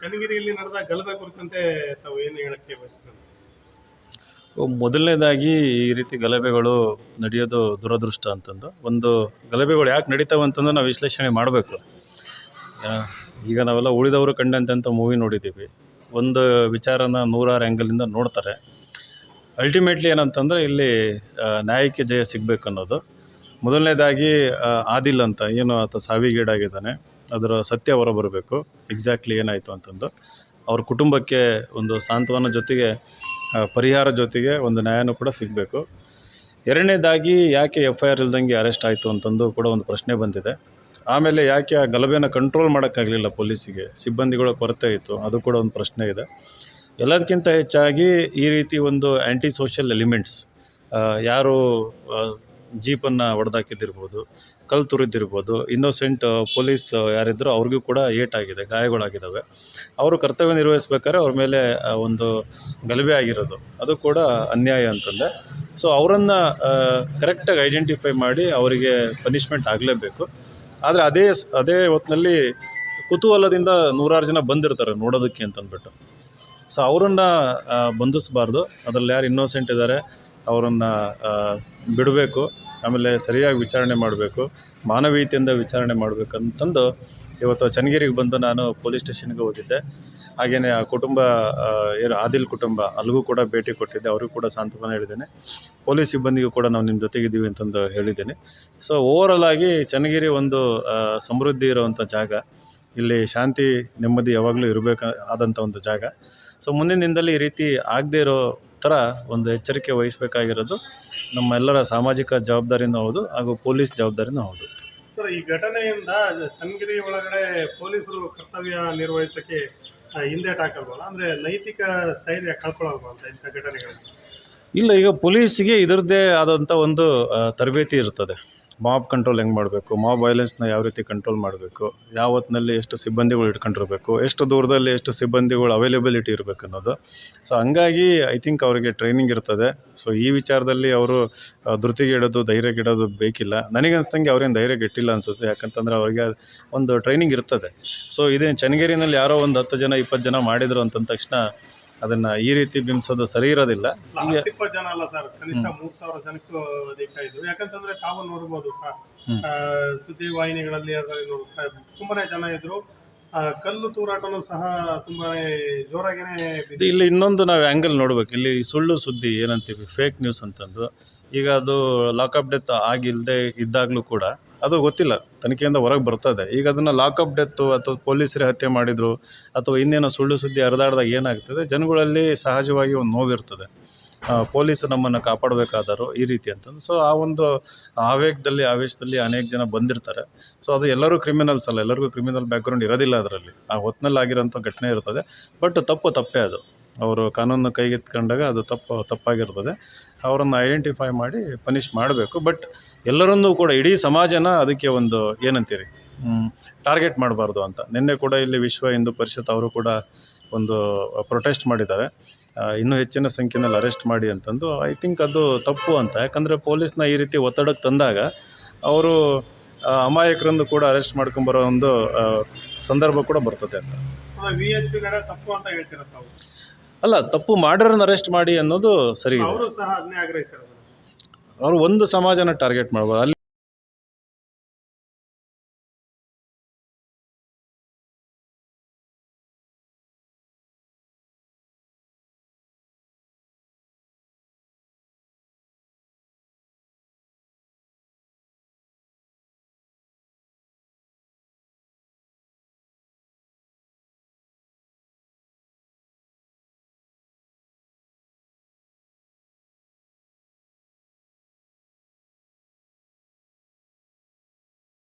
ಚನ್ನಗಿರಿಯಲ್ಲಿ ನಡೆದ ಗಲಭೆ ಕುರಿತಂತೆ ತಾವು ಏನು ಹೇಳಕ್ಕೆ ಬಯಸ್ತಾರೆ? ಮೊದಲನೇದಾಗಿ ಈ ರೀತಿ ಗಲಭೆಗಳು ನಡೆಯೋದು ದುರದೃಷ್ಟ ಅಂತಂದು. ಒಂದು ಗಲಭೆಗಳು ಯಾಕೆ ನಡೀತಾವೆ ಅಂತಂದು ನಾವು ವಿಶ್ಲೇಷಣೆ ಮಾಡಬೇಕು. ಈಗ ನಾವೆಲ್ಲ ಉಳಿದವರು ಕಂಡಂತೆ ಮೂವಿ ನೋಡಿದ್ದೀವಿ. ಒಂದು ವಿಚಾರನ ನೂರಾರು ಆ್ಯಂಗಲಿಂದ ನೋಡ್ತಾರೆ. ಅಲ್ಟಿಮೇಟ್ಲಿ ಏನಂತಂದರೆ ಇಲ್ಲಿ ನ್ಯಾಯಕ್ಕೆ ಜಯ ಸಿಗಬೇಕು ಅನ್ನೋದು. ಮೊದಲನೇದಾಗಿ ಆದಿಲ್ ಅಂತ, ಏನು ಆತ ಸಾವಿಗೀಡಾಗಿದ್ದಾನೆ. ಅದರ ಸತ್ಯ ಹೊರಬರಬೇಕು. ಎಕ್ಸಾಕ್ಟ್ಲಿ ಏನಾಯಿತು ಅಂತಂದು. ಅವ್ರ ಕುಟುಂಬಕ್ಕೆ ಒಂದು ಸಾಂತ್ವನ ಜೊತೆಗೆ ಪರಿಹಾರ ಜೊತೆಗೆ ಒಂದು ನ್ಯಾಯನೂ ಕೂಡ ಸಿಗಬೇಕು. ಎರಡನೇದಾಗಿ ಯಾಕೆ ಎಫ್ ಐ ಆರ್ ಇಲ್ದಂಗೆ ಅರೆಸ್ಟ್ ಆಯಿತು ಅಂತಂದು ಕೂಡ ಒಂದು ಪ್ರಶ್ನೆ ಬಂದಿದೆ. ಆಮೇಲೆ ಯಾಕೆ ಆ ಗಲಭೆಯನ್ನು ಕಂಟ್ರೋಲ್ ಮಾಡೋಕ್ಕಾಗಲಿಲ್ಲ ಪೊಲೀಸಿಗೆ? ಸಿಬ್ಬಂದಿಗಳ ಕೊರತೆ ಇತ್ತು, ಅದು ಕೂಡ ಒಂದು ಪ್ರಶ್ನೆ ಇದೆ. ಎಲ್ಲದಕ್ಕಿಂತ ಹೆಚ್ಚಾಗಿ ಈ ರೀತಿ ಒಂದು ಆ್ಯಂಟಿ ಸೋಷಿಯಲ್ ಎಲಿಮೆಂಟ್ಸ್ ಯಾರು ಜೀಪನ್ನು ಹೊಡೆದಾಕಿದ್ದಿರ್ಬೋದು, ಕಲ್ಲು ತುರಿದಿರ್ಬೋದು ಇನ್ನೋಸೆಂಟ್ ಪೊಲೀಸ್ ಯಾರಿದ್ರು ಅವ್ರಿಗೂ ಕೂಡ ಏಟಾಗಿದೆ, ಗಾಯಗಳಾಗಿದ್ದಾವೆ. ಅವರು ಕರ್ತವ್ಯ ನಿರ್ವಹಿಸ್ಬೇಕಾದ್ರೆ ಅವ್ರ ಮೇಲೆ ಒಂದು ಗಲಭೆ ಆಗಿರೋದು. ಅದು ಕೂಡ ಅನ್ಯಾಯ ಅಂತಂದೆ. ಸೊ ಅವರನ್ನು ಕರೆಕ್ಟಾಗಿ ಐಡೆಂಟಿಫೈ ಮಾಡಿ ಅವರಿಗೆ ಪನಿಷ್ಮೆಂಟ್ ಆಗಲೇಬೇಕು. ಆದರೆ ಅದೇ ಅದೇ ಹೊತ್ತಿನಲ್ಲಿ ಕುತೂಹಲದಿಂದ ನೂರಾರು ಜನ ಬಂದಿರ್ತಾರೆ ನೋಡೋದಕ್ಕೆ ಅಂತಂದ್ಬಿಟ್ಟು. ಸೊ ಅವರನ್ನು ಬಂಧಿಸಬಾರ್ದು. ಅದರಲ್ಲಿ ಯಾರು ಇನ್ನೋಸೆಂಟ್ ಇದ್ದಾರೆ, ಅವರನ್ನು ಬಿಡಬೇಕು. ಆಮೇಲೆ ಸರಿಯಾಗಿ ವಿಚಾರಣೆ ಮಾಡಬೇಕು, ಮಾನವೀಯತೆಯಿಂದ ವಿಚಾರಣೆ ಮಾಡಬೇಕಂತಂದು ಇವತ್ತು ಚನ್ನಗಿರಿಗೆ ಬಂದು ನಾನು ಪೊಲೀಸ್ ಸ್ಟೇಷನ್ಗೆ ಹೋಗಿದ್ದೆ. ಹಾಗೆಯೇ ಆ ಕುಟುಂಬ ಏನು ಆದಿಲ್ ಕುಟುಂಬ ಅಲ್ಲಿಗೂ ಕೂಡ ಭೇಟಿ ಕೊಟ್ಟಿದ್ದೆ, ಅವರಿಗೂ ಕೂಡ ಸಾಂತ್ವನ ಹೇಳಿದ್ದೇನೆ. ಪೊಲೀಸ್ ಸಿಬ್ಬಂದಿಗೂ ಕೂಡ ನಾವು ನಿಮ್ಮ ಜೊತೆಗಿದ್ದೀವಿ ಅಂತಂದು ಹೇಳಿದ್ದೇನೆ. ಸೊ ಓವರಲ್ ಆಗಿ ಚನ್ನಗಿರಿ ಒಂದು ಸಮೃದ್ಧಿ ಇರುವಂಥ ಜಾಗ. ಇಲ್ಲಿ ಶಾಂತಿ, ನೆಮ್ಮದಿ ಯಾವಾಗಲೂ ಇರಬೇಕಾದಂಥ ಒಂದು ಜಾಗ. ಸೊ ಮುಂದಿನ ದಿನದಲ್ಲಿ ಈ ರೀತಿ ಆಗದೇ ಇರೋ ಥರ ಒಂದು ಎಚ್ಚರಿಕೆ ವಹಿಸಬೇಕಾಗಿರೋದು ನಮ್ಮೆಲ್ಲರ ಸಾಮಾಜಿಕ ಜವಾಬ್ದಾರಿನೂ ಹೌದು ಹಾಗೂ ಪೊಲೀಸ್ ಜವಾಬ್ದಾರಿನೂ ಹೌದು. ಸರ್ ಈ ಘಟನೆಯಿಂದ ಚನ್ನಗಿರಿ ಒಳಗಡೆ ಪೊಲೀಸರು ಕರ್ತವ್ಯ ನಿರ್ವಹಿಸೋಕ್ಕೆ ಹಿಂದೆ ಹಿಂದೇಟಾಕಲ್ವಲ್ಲ ಅಂದರೆ ನೈತಿಕ ಸ್ಥೈರ್ಯ ಕಳ್ಕೊಳ್ಳಲ್ವಾ ಅಂತ ಇಂಥ ಘಟನೆಗಳಲ್ಲಿ ಇಲ್ಲ ಈಗ ಪೊಲೀಸಿಗೆ ಇದರದ್ದೇ ಆದಂಥ ಒಂದು ತರಬೇತಿ ಇರ್ತದೆ. ಮಾಬ್ ಕಂಟ್ರೋಲ್ ಹೆಂಗೆ ಮಾಡಬೇಕು? ಮಾಬ್ ವೈಲೆನ್ಸ್ನ ಯಾವ ರೀತಿ ಕಂಟ್ರೋಲ್ ಮಾಡಬೇಕು? ಯಾವ ಹೊತ್ತಿನಲ್ಲಿ ಎಷ್ಟು ಸಿಬ್ಬಂದಿಗಳು ಇಟ್ಕೊಂಡಿರಬೇಕು? ಎಷ್ಟು ದೂರದಲ್ಲಿ ಎಷ್ಟು ಸಿಬ್ಬಂದಿಗಳು ಅವೈಲೇಬಿಲಿಟಿ ಇರಬೇಕು ಅನ್ನೋದು. ಸೊ ಹಂಗಾಗಿ ಐ ಥಿಂಕ್ ಅವರಿಗೆ ಟ್ರೈನಿಂಗ್ ಇರ್ತದೆ. ಸೊ ಈ ವಿಚಾರದಲ್ಲಿ ಅವರು ಧೃತಿಗಿಡೋದು ಧೈರ್ಯಗಿಡೋದು ಬೇಕಿಲ್ಲ. ನನಗನ್ಸ್ದಂಗೆ ಅವ್ರೇನು ಧೈರ್ಯಗೆಟ್ಟಿಲ್ಲ ಅನಿಸುತ್ತೆ. ಯಾಕಂತಂದ್ರೆ ಅವರಿಗೆ ಒಂದು ಟ್ರೈನಿಂಗ್ ಇರ್ತದೆ. ಸೊ ಇದೇನು ಚನ್ನಗಿರಿನಲ್ಲಿ ಯಾರೋ ಒಂದು ಹತ್ತು ಜನ, ಇಪ್ಪತ್ತು ಜನ ಮಾಡಿದ್ರು ಅಂತಂದ ತಕ್ಷಣ ಅದನ್ನು ಈ ರೀತಿ ಬಿಂಬಿಸೋದು ಸರಿ ಇರೋದಿಲ್ಲ. ಹೀಗೆ ಜನ ಅಲ್ಲ ಸರ್ ಕನಿಷ್ಠ ಮೂರ್ ಸಾವಿರ ಜನಕ್ಕೂ ಅಧಿಕ ಇದ್ರು ಯಾಕಂತಂದ್ರೆ ತಾವು ನೋಡ್ಬೋದು ಸುದ್ದಿ ವಾಹಿನಿಗಳಲ್ಲಿ ಅದರಲ್ಲಿ ನೋಡ್- ತುಂಬಾನೇ ಜನ ಇದ್ರು. ಕಲ್ಲು ತೂರಾಟನೂ ಸಹ ತುಂಬಾನೇ ಜೋರಾಗೇನೆ. ಇಲ್ಲಿ ಇನ್ನೊಂದು ನಾವು ಆ್ಯಂಗಲ್ ನೋಡ್ಬೇಕು. ಇಲ್ಲಿ ಸುಳ್ಳು ಸುದ್ದಿ ಏನಂತೀವಿ? ಫೇಕ್ ನ್ಯೂಸ್ ಅಂತಂದು. ಈಗ ಅದು ಲಾಕಪ್ ಡೆತ್ ಆಗಿಲ್ಲದೆ ಇದ್ದಾಗಲೂ ಕೂಡ ಅದು ಗೊತ್ತಿಲ್ಲ. ತನಿಖೆಯಿಂದ ಹೊರಗೆ ಬರ್ತದೆ ಈಗ ಅದನ್ನು ಲಾಕಪ್ ಡೆತ್ತು ಅಥವಾ ಪೊಲೀಸರೇ ಹತ್ಯೆ ಮಾಡಿದರು ಅಥವಾ ಇನ್ನೇನೋ ಸುಳ್ಳು ಸುದ್ದಿ ಹರಿದಾಡ್ದಾಗ ಏನಾಗ್ತದೆ? ಜನಗಳಲ್ಲಿ ಸಹಜವಾಗಿ ಒಂದು ನೋವಿರ್ತದೆ. ಆ, ಪೊಲೀಸರು ನಮ್ಮನ್ನು ಕಾಪಾಡಬೇಕಾದರು ಈ ರೀತಿ ಅಂತಂದು. ಸೊ ಆ ಒಂದು ಆವೇಗದಲ್ಲಿ ಆವೇಶದಲ್ಲಿ ಅನೇಕ ಜನ ಬಂದಿರ್ತಾರೆ. ಸೊ ಅದು ಎಲ್ಲರೂ ಕ್ರಿಮಿನಲ್ಸ್ ಅಲ್ಲ. ಎಲ್ಲರಿಗೂ ಕ್ರಿಮಿನಲ್ ಬ್ಯಾಕ್ಗ್ರೌಂಡ್ ಇರೋದಿಲ್ಲ ಅದರಲ್ಲಿ. ಆ ಹೊತ್ತಿನಲ್ಲಿ ಆಗಿರೋಂಥ ಘಟನೆ ಇರ್ತದೆ. ಬಟ್ ತಪ್ಪು ತಪ್ಪೇ ಅದು. ಅವರು ಕಾನೂನು ಕೈಗೆತ್ಕೊಂಡಾಗ ಅದು ತಪ್ಪು ತಪ್ಪಾಗಿರ್ತದೆ. ಅವರನ್ನು ಐಡೆಂಟಿಫೈ ಮಾಡಿ ಪನಿಷ್ ಮಾಡಬೇಕು. ಬಟ್ ಎಲ್ಲರನ್ನೂ ಕೂಡ ಇಡೀ ಸಮಾಜನ ಅದಕ್ಕೆ ಒಂದು ಏನಂತೀರಿ? ಟಾರ್ಗೆಟ್ ಮಾಡಬಾರ್ದು ಅಂತ. ನಿನ್ನೆ ಕೂಡ ಇಲ್ಲಿ ವಿಶ್ವ ಹಿಂದೂ ಪರಿಷತ್ ಅವರು ಕೂಡ ಒಂದು ಪ್ರೊಟೆಸ್ಟ್ ಮಾಡಿದ್ದಾರೆ. ಇನ್ನೂ ಹೆಚ್ಚಿನ ಸಂಖ್ಯೆಯಲ್ಲಿ ಅರೆಸ್ಟ್ ಮಾಡಿ ಅಂತಂದು ಐ ಥಿಂಕ್ ಅದು ತಪ್ಪು ಅಂತ. ಯಾಕಂದರೆ ಪೊಲೀಸ್ನ ಈ ರೀತಿ ಒತ್ತಡಕ್ಕೆ ತಂದಾಗ ಅವರು ಅಮಾಯಕರನ್ನು ಕೂಡ ಅರೆಸ್ಟ್ ಮಾಡ್ಕೊಂಬರೋ ಒಂದು ಸಂದರ್ಭ ಕೂಡ ಬರ್ತದೆ ಅಂತ. ಅಲ್ಲ ತಪ್ಪು ಮಾಡಿರೋನ್ನ ಅರೆಸ್ಟ್ ಮಾಡಿ ಅನ್ನೋದು ಸರಿ ಅವರು ಒಂದು ಸಮಾಜನ ಟಾರ್ಗೆಟ್ ಮಾಡ್ಬೋದು. ಅಲ್ಲಿ